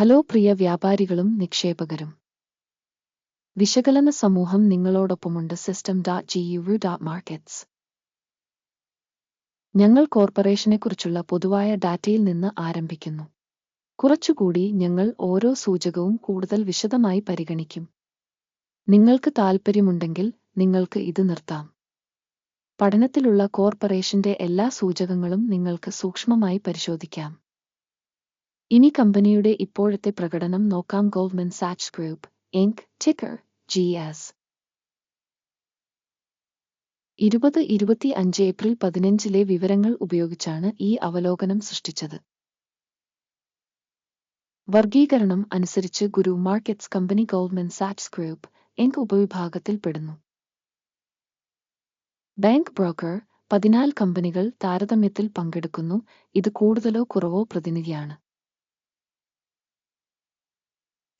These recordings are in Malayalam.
ഹലോ പ്രിയ വ്യാപാരികളും നിക്ഷേപകരും. വിശകലന സമൂഹം നിങ്ങളോടൊപ്പമുണ്ട് system dot G U dot markets ഞങ്ങൾ കോർപ്പറേഷനെക്കുറിച്ചുള്ള പൊതുവായ ഡാറ്റയിൽ നിന്ന് ആരംഭിക്കുന്നു. കുറച്ചുകൂടി ഞങ്ങൾ ഓരോ സൂചകവും കൂടുതൽ വിശദമായി പരിഗണിക്കും. നിങ്ങൾക്ക് താൽപ്പര്യമുണ്ടെങ്കിൽ നിങ്ങൾക്ക് ഇത് നിർത്താം. പഠനത്തിലുള്ള കോർപ്പറേഷന്റെ എല്ലാ സൂചകങ്ങളും നിങ്ങൾക്ക് സൂക്ഷ്മമായി പരിശോധിക്കാം. ഇനി കമ്പനിയുടെ ഇപ്പോഴത്തെ പ്രകടനം നോക്കാം. Goldman Sachs group inc ticker G S ഇരുപത് ഇരുപത്തി അഞ്ച് ഏപ്രിൽ പതിനഞ്ചിലെ വിവരങ്ങൾ ഉപയോഗിച്ചാണ് ഈ അവലോകനം സൃഷ്ടിച്ചത്. വർഗീകരണം അനുസരിച്ച് ഗുരു മാർക്കറ്റ്സ് കമ്പനി ഗോൾഡ്മൻ സാറ്റ്സ് ഗ്രൂപ്പ് ഇങ്ക് ഉപവിഭാഗത്തിൽ പെടുന്നു. ബാങ്ക് ബ്രോക്കർ പതിനാല് കമ്പനികൾ താരതമ്യത്തിൽ പങ്കെടുക്കുന്നു. ഇത് കൂടുതലോ കുറവോ പ്രതിനിധിയാണ്.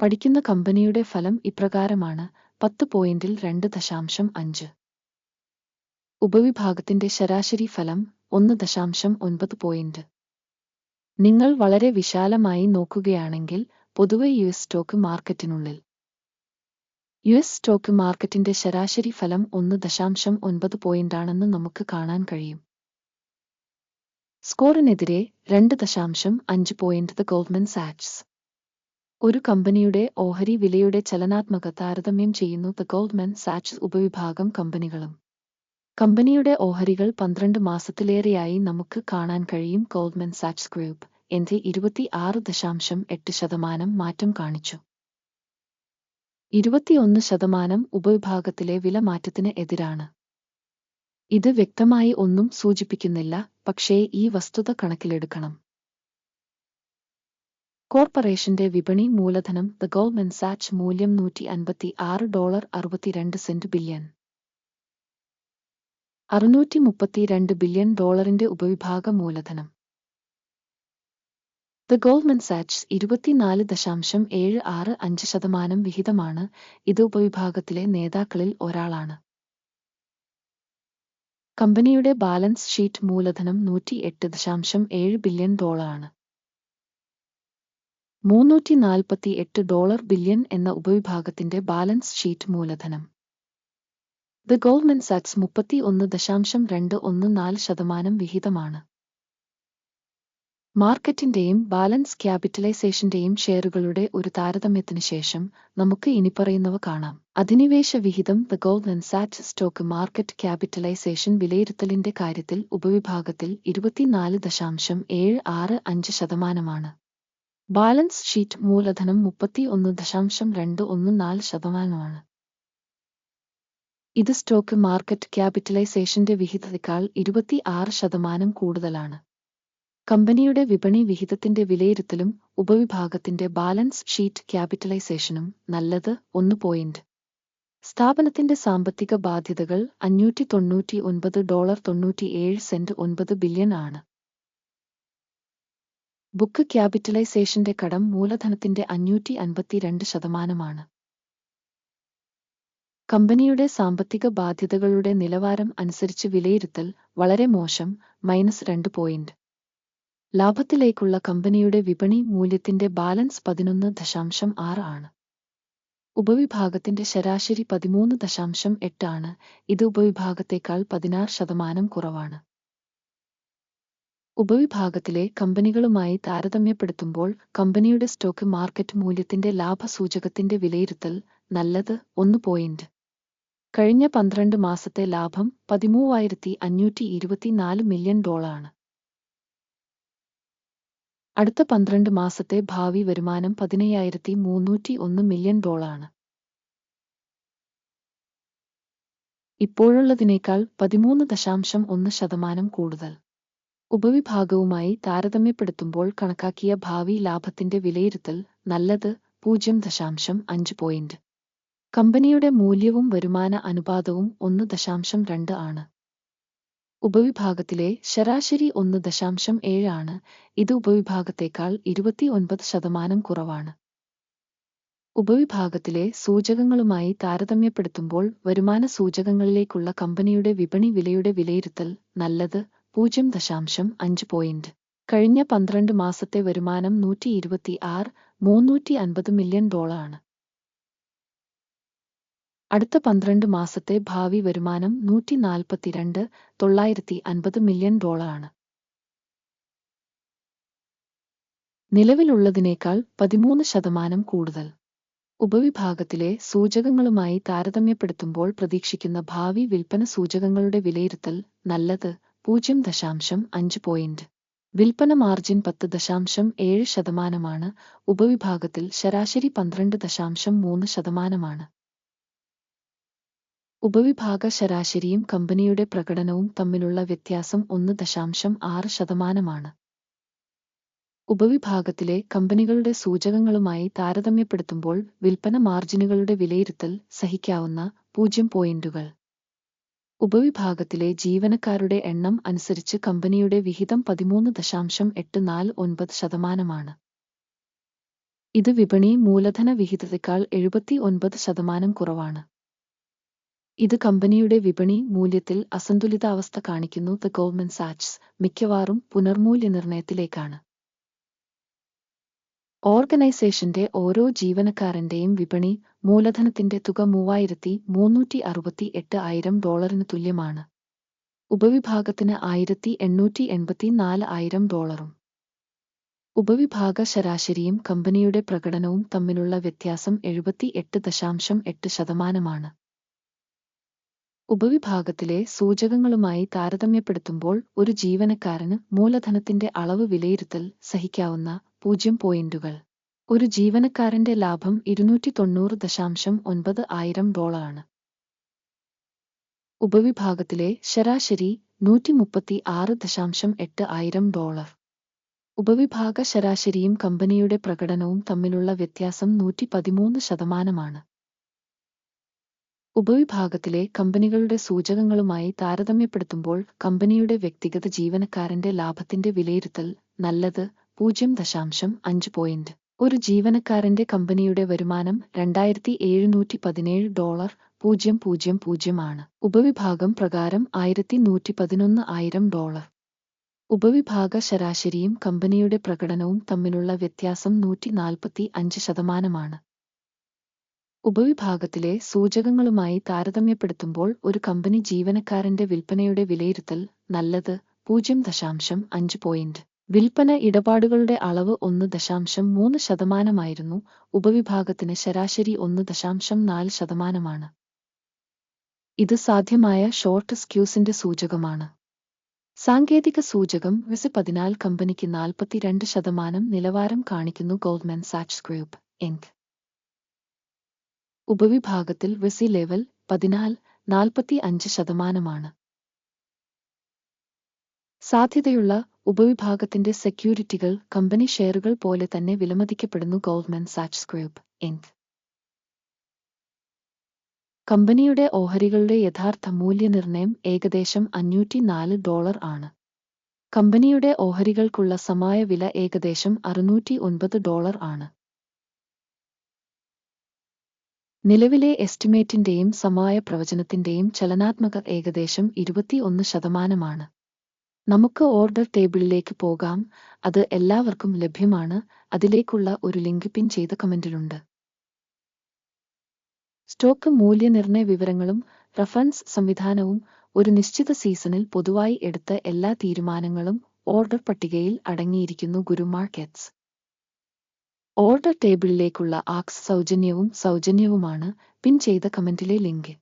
പഠിക്കുന്ന കമ്പനിയുടെ ഫലം ഇപ്രകാരമാണ്. പത്ത് പോയിന്റിൽ രണ്ട് ദശാംശം അഞ്ച്. ഉപവിഭാഗത്തിന്റെ ശരാശരി ഫലം ഒന്ന് ദശാംശം ഒൻപത് പോയിന്റ്. നിങ്ങൾ വളരെ വിശാലമായി നോക്കുകയാണെങ്കിൽ പൊതുവെ യു എസ് സ്റ്റോക്ക് മാർക്കറ്റിനുള്ളിൽ. യു എസ് സ്റ്റോക്ക് മാർക്കറ്റിന്റെ ശരാശരി ഫലം ഒന്ന് ദശാംശം ഒൻപത് പോയിന്റാണെന്ന് നമുക്ക് കാണാൻ കഴിയും. സ്കോറിനെതിരെ രണ്ട് ദശാംശം അഞ്ച് പോയിന്റ് ദ ഗവൺമെന്റ് സാറ്റ്സ്. ഒരു കമ്പനിയുടെ ഓഹരി വിലയുടെ ചലനാത്മക താരതമ്യം ചെയ്യുന്നു ദ ഗോൾഡ്മൻ സാച്ച്സ് ഉപവിഭാഗം കമ്പനികളും. കമ്പനിയുടെ ഓഹരികൾ പന്ത്രണ്ട് മാസത്തിലേറെയായി നമുക്ക് കാണാൻ കഴിയും ഗോൾഡ്മൻ സാച്ച്സ് ഗ്രൂപ്പ് എന്റെ ഇരുപത്തി ആറ് ദശാംശം എട്ട് ശതമാനം മാറ്റം കാണിച്ചു. ഇരുപത്തിയൊന്ന് ശതമാനം ഉപവിഭാഗത്തിലെ വില മാറ്റത്തിന് എതിരാണ്. ഇത് വ്യക്തമായി ഒന്നും സൂചിപ്പിക്കുന്നില്ല പക്ഷേ ഈ വസ്തുത കണക്കിലെടുക്കണം. കോർപ്പറേഷന്റെ വിപണി മൂലധനം ദ ഗോൾമെൻ സാച്ച് മൂല്യം നൂറ്റി അൻപത്തി ആറ് ഡോളർ അറുപത്തിരണ്ട് സെന്റ് ബില്യൺ. അറുന്നൂറ്റി മുപ്പത്തിരണ്ട് ബില്യൺ ഡോളറിന്റെ ഉപവിഭാഗ മൂലധനം. ദ ഗോൾമെൻ സാറ്റ്സ് ഇരുപത്തിനാല് ദശാംശം ഏഴ് ആറ് അഞ്ച് ശതമാനം വിഹിതമാണ് ഇത് ഉപവിഭാഗത്തിലെ നേതാക്കളിൽ ഒരാളാണ്. കമ്പനിയുടെ ബാലൻസ് ഷീറ്റ് മൂലധനം നൂറ്റി എട്ട് ദശാംശം ഏഴ് ബില്യൺ ഡോളറാണ്. മൂന്നൂറ്റി നാൽപ്പത്തി എട്ട് ഡോളർ ബില്യൺ എന്ന ഉപവിഭാഗത്തിന്റെ ബാലൻസ് ഷീറ്റ് മൂലധനം. ദ ഗോൾഡ്മൻ സാക്സ് മുപ്പത്തി ഒന്ന് ദശാംശം രണ്ട് ഒന്ന് നാല് ശതമാനം വിഹിതമാണ്. മാർക്കറ്റിന്റെയും ബാലൻസ് ക്യാപിറ്റലൈസേഷന്റെയും ഷെയറുകളുടെ ഒരു താരതമ്യത്തിന് ശേഷം നമുക്ക് ഇനിപ്പറയുന്നവ കാണാം. അധിനിവേശ വിഹിതം the Goldman Sachs stock market capitalization വിലയിരുത്തലിന്റെ കാര്യത്തിൽ ഉപവിഭാഗത്തിൽ ഇരുപത്തിനാല് ദശാംശം ഏഴ് ആറ് അഞ്ച് ശതമാനമാണ്. ബാലൻസ് ഷീറ്റ് മൂലധനം മുപ്പത്തി ഒന്ന് ദശാംശം രണ്ട് ഒന്ന് നാല് ശതമാനമാണ്. ഇത് സ്റ്റോക്ക് മാർക്കറ്റ് ക്യാപിറ്റലൈസേഷന്റെ വിഹിതത്തേക്കാൾ ഇരുപത്തി ആറ് ശതമാനം കൂടുതലാണ്. കമ്പനിയുടെ വിപണി വിഹിതത്തിന്റെ വിലയിരുത്തലും ഉപവിഭാഗത്തിന്റെ ബാലൻസ് ഷീറ്റ് ക്യാപിറ്റലൈസേഷനും നല്ലത് ഒന്ന് പോയിന്റ്. സ്ഥാപനത്തിന്റെ സാമ്പത്തിക ബാധ്യതകൾ അഞ്ഞൂറ്റി തൊണ്ണൂറ്റി ഒൻപത് ഡോളർ തൊണ്ണൂറ്റിയേഴ് സെന്റ് ഒൻപത് ബില്യൺ ആണ്. ബുക്ക് ക്യാപിറ്റലൈസേഷന്റെ കടം മൂലധനത്തിന്റെ അഞ്ഞൂറ്റി അൻപത്തിരണ്ട് ശതമാനമാണ്. കമ്പനിയുടെ സാമ്പത്തിക ബാധ്യതകളുടെ നിലവാരം അനുസരിച്ച് വിലയിരുത്തൽ വളരെ മോശം മൈനസ് രണ്ട് പോയിന്റ് ലാഭത്തിലേക്കുള്ള കമ്പനിയുടെ വിപണി മൂല്യത്തിന്റെ ബാലൻസ് പതിനൊന്ന് ദശാംശം ആറ് ആണ്. ഉപവിഭാഗത്തിന്റെ ശരാശരി പതിമൂന്ന് ദശാംശം എട്ട് ആണ്. ഇത് ഉപവിഭാഗത്തേക്കാൾ പതിനാറ് ശതമാനം കുറവാണ്. ഉപവിഭാഗത്തിലെ കമ്പനികളുമായി താരതമ്യപ്പെടുത്തുമ്പോൾ കമ്പനിയുടെ സ്റ്റോക്ക് മാർക്കറ്റ് മൂല്യത്തിന്റെ ലാഭസൂചകത്തിന്റെ വിലയിരുത്തൽ നല്ലത് ഒന്ന് പോയിന്റ് കഴിഞ്ഞ പന്ത്രണ്ട് മാസത്തെ ലാഭം പതിമൂവായിരത്തി അഞ്ഞൂറ്റി ഇരുപത്തിനാല് മില്യൺ ഡോളാണ് അടുത്ത പന്ത്രണ്ട് മാസത്തെ ഭാവി വരുമാനം പതിനയ്യായിരത്തി മുന്നൂറ്റി ഒന്ന് മില്യൺ ഡോളാണ് ഇപ്പോഴുള്ളതിനേക്കാൾ പതിമൂന്ന് ദശാംശം ഒന്ന് ശതമാനം കൂടുതൽ. ഉപവിഭാഗവുമായി താരതമ്യപ്പെടുത്തുമ്പോൾ കണക്കാക്കിയ ഭാവി ലാഭത്തിന്റെ വിലയിരുത്തൽ നല്ലത് പൂജ്യം ദശാംശം അഞ്ച് പോയിന്റ് കമ്പനിയുടെ മൂല്യവും വരുമാന അനുപാതവും ഒന്ന് ദശാംശം രണ്ട് ആണ്. ഉപവിഭാഗത്തിലെ ശരാശരി ഒന്ന് ദശാംശം ഏഴ് ആണ്. ഇത് ഉപവിഭാഗത്തേക്കാൾ ഇരുപത്തി ഒൻപത് ശതമാനം കുറവാണ്. ഉപവിഭാഗത്തിലെ സൂചകങ്ങളുമായി താരതമ്യപ്പെടുത്തുമ്പോൾ വരുമാന സൂചകങ്ങളിലേക്കുള്ള കമ്പനിയുടെ വിപണി വിലയുടെ വിലയിരുത്തൽ നല്ലത് പൂജ്യം ദശാംശം അഞ്ച് പോയിന്റ് കഴിഞ്ഞ പന്ത്രണ്ട് മാസത്തെ വരുമാനം നൂറ്റി ഇരുപത്തി ആറ് മൂന്നൂറ്റി അൻപത് മില്യൺ ഡോളറാണ് അടുത്ത പന്ത്രണ്ട് മാസത്തെ ഭാവി വരുമാനം നൂറ്റി നാൽപ്പത്തിരണ്ട് തൊള്ളായിരത്തി അൻപത് മില്യൺ ഡോളറാണ് നിലവിലുള്ളതിനേക്കാൾ പതിമൂന്ന് ശതമാനം കൂടുതൽ. ഉപവിഭാഗത്തിലെ സൂചകങ്ങളുമായി താരതമ്യപ്പെടുത്തുമ്പോൾ പ്രതീക്ഷിക്കുന്ന ഭാവി വിൽപ്പന സൂചകങ്ങളുടെ വിലയിരുത്തൽ നല്ലത് പൂജ്യം ദശാംശം അഞ്ച് പോയിന്റ് വിൽപ്പന മാർജിൻ പത്ത് ദശാംശം ഏഴ് ശതമാനമാണ്. ഉപവിഭാഗത്തിൽ ശരാശരി പന്ത്രണ്ട് ദശാംശം മൂന്ന് ശതമാനമാണ്. ഉപവിഭാഗ ശരാശരിയും കമ്പനിയുടെ പ്രകടനവും തമ്മിലുള്ള വ്യത്യാസം ഒന്ന് ദശാംശം ആറ് ശതമാനമാണ്. ഉപവിഭാഗത്തിലെ കമ്പനികളുടെ സൂചകങ്ങളുമായി താരതമ്യപ്പെടുത്തുമ്പോൾ വിൽപ്പന മാർജിനുകളുടെ വിലയിരുത്തൽ സഹിക്കാവുന്ന പൂജ്യം പോയിന്റുകൾ ഉപവിഭാഗത്തിലെ ജീവനക്കാരുടെ എണ്ണം അനുസരിച്ച് കമ്പനിയുടെ വിഹിതം പതിമൂന്ന് ദശാംശം എട്ട് നാല് ഒൻപത് ശതമാനമാണ്. ഇത് വിപണി മൂലധന വിഹിതത്തെക്കാൾ എഴുപത്തി ഒൻപത് ശതമാനം കുറവാണ്. ഇത് കമ്പനിയുടെ വിപണി മൂല്യത്തിൽ അസന്തുലിതാവസ്ഥ കാണിക്കുന്നു. ദ ഗവൺമെന്റ് സാറ്റ്സ് മിക്കവാറും പുനർമൂല്യനിർണയത്തിലേക്കാണ് ഓർഗനൈസേഷന്റെ ഓരോ ജീവനക്കാരന്റെയും വിപണി മൂലധനത്തിന്റെ തുക മൂവായിരത്തി മൂന്നൂറ്റി അറുപത്തി എട്ട് ആയിരം ഡോളറിന് തുല്യമാണ്. ഉപവിഭാഗത്തിന് ആയിരത്തി എണ്ണൂറ്റി എൺപത്തിനാല് ആയിരം ഡോളറും. ഉപവിഭാഗ ശരാശരിയും കമ്പനിയുടെ പ്രകടനവും തമ്മിലുള്ള വ്യത്യാസം എഴുപത്തി എട്ട് ദശാംശം എട്ട് ശതമാനമാണ്. ഉപവിഭാഗത്തിലെ സൂചകങ്ങളുമായി താരതമ്യപ്പെടുത്തുമ്പോൾ ഒരു ജീവനക്കാരന് മൂലധനത്തിന്റെ അളവ് വിലയിരുത്തൽ സഹിക്കാവുന്ന പൂജ്യം പോയിന്റുകൾ. ഒരു ജീവനക്കാരന്റെ ലാഭം ഇരുന്നൂറ്റി തൊണ്ണൂറ് ദശാംശം ഒൻപത് ആയിരം ഡോളറാണ്. ഉപവിഭാഗത്തിലെ ശരാശരി നൂറ്റി മുപ്പത്തി ആറ് ദശാംശം എട്ട് ആയിരം ഡോളർ. ഉപവിഭാഗ ശരാശരിയും കമ്പനിയുടെ പ്രകടനവും തമ്മിലുള്ള വ്യത്യാസം നൂറ്റി പതിമൂന്ന് ശതമാനമാണ്. ഉപവിഭാഗത്തിലെ കമ്പനികളുടെ സൂചകങ്ങളുമായി താരതമ്യപ്പെടുത്തുമ്പോൾ കമ്പനിയുടെ വ്യക്തിഗത ജീവനക്കാരന്റെ ലാഭത്തിന്റെ വിലയിരുത്തൽ നല്ലത് പൂജ്യം ദശാംശം അഞ്ച് പോയിന്റ് ഒരു ജീവനക്കാരന്റെ കമ്പനിയുടെ വരുമാനം രണ്ടായിരത്തി എഴുന്നൂറ്റി പതിനേഴ് ഡോളർ പൂജ്യം പൂജ്യം പൂജ്യം ആണ്. ഉപവിഭാഗം പ്രകാരം ആയിരത്തി നൂറ്റി പതിനൊന്ന് ആയിരം ഡോളർ. ഉപവിഭാഗ ശരാശരിയും കമ്പനിയുടെ പ്രകടനവും തമ്മിലുള്ള വ്യത്യാസം നൂറ്റി നാൽപ്പത്തി അഞ്ച് ശതമാനമാണ്. ഉപവിഭാഗത്തിലെ സൂചകങ്ങളുമായി താരതമ്യപ്പെടുത്തുമ്പോൾ ഒരു കമ്പനി ജീവനക്കാരന്റെ വിൽപ്പനയുടെ വിലയിരുത്തൽ നല്ലത് പൂജ്യം ദശാംശം അഞ്ച് പോയിന്റ് വിൽപ്പന ഇടപാടുകളുടെ അളവ് ഒന്ന് ദശാംശം മൂന്ന് ശതമാനമായിരുന്നു. ഉപവിഭാഗത്തിന് ശരാശരി ഒന്ന് ദശാംശം നാല് ശതമാനമാണ്. ഇത് സാധ്യമായ ഷോർട്ട് സ്ക്യൂസിന്റെ സൂചകമാണ്. സാങ്കേതിക സൂചകം വിസ് പതിനാല് കമ്പനിക്ക് നാൽപ്പത്തിരണ്ട് ശതമാനം നിലവാരം കാണിക്കുന്നു ഗോൾഡ്മാൻ സാച്ച് ഗ്രൂപ്പ് എങ്ക് ഉപവിഭാഗത്തിൽ വിസി ലെവൽ പതിനാല് നാൽപ്പത്തി അഞ്ച് ശതമാനമാണ്. സാധ്യതയുള്ള ഉപവിഭാഗത്തിന്റെ സെക്യൂരിറ്റികൾ കമ്പനി ഷെയറുകൾ പോലെ തന്നെ വിലമതിക്കപ്പെടുന്നു ഗോൾഡ്മാൻ സാച്ച് ഗ്രൂപ്പ് ഇൻക് കമ്പനിയുടെ ഓഹരികളുടെ യഥാർത്ഥ മൂല്യനിർണയം ഏകദേശം അഞ്ഞൂറ്റി നാല് ഡോളർ ആണ്. കമ്പനിയുടെ ഓഹരികൾക്കുള്ള സമായ വില ഏകദേശം അറുന്നൂറ്റി ഒൻപത് ഡോളർ ആണ്. നിലവിലെ എസ്റ്റിമേറ്റിന്റെയും സമായ പ്രവചനത്തിന്റെയും ചലനാത്മക ഏകദേശം ഇരുപത്തി ഒന്ന് ശതമാനമാണ്. നമുക്ക് ഓർഡർ ടേബിളിലേക്ക് പോകാം. അത് എല്ലാവർക്കും ലഭ്യമാണ്. അതിലേക്കുള്ള ഒരു ലിങ്ക് പിൻ ചെയ്ത കമന്റിലുണ്ട് സ്റ്റോക്ക് മൂല്യനിർണയ വിവരങ്ങളും റഫറൻസ് സംവിധാനവും ഒരു നിശ്ചിത സീസണിൽ പൊതുവായി എടുത്ത എല്ലാ തീരുമാനങ്ങളും ഓർഡർ പട്ടികയിൽ അടങ്ങിയിരിക്കുന്നു ഗുരു മാർക്കറ്റ്സ് ഓർഡർ ടേബിളിലേക്കുള്ള ആക്സ് സൗജന്യവും സൗജന്യവുമാണ് പിൻ ചെയ്ത കമന്റിലെ ലിങ്ക്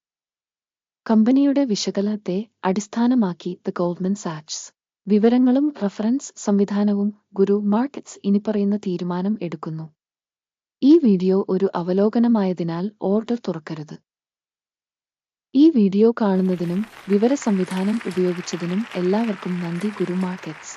കമ്പനിയുടെ വിശകലനത്തെ അടിസ്ഥാനമാക്കി ദ ഗവൺമെന്റ് സാറ്റ്സ് വിവരങ്ങളും റഫറൻസ് സംവിധാനവും ഗുരു മാർക്കറ്റ്സ് ഇനിപ്പറയുന്ന തീരുമാനം എടുക്കുന്നു. ഈ വീഡിയോ ഒരു അവലോകനമായതിനാൽ ഓർഡർ തുറക്കരുത്. ഈ വീഡിയോ കാണുന്നതിനും വിവര സംവിധാനം ഉപയോഗിച്ചതിനും എല്ലാവർക്കും നന്ദി ഗുരു മാർക്കറ്റ്സ്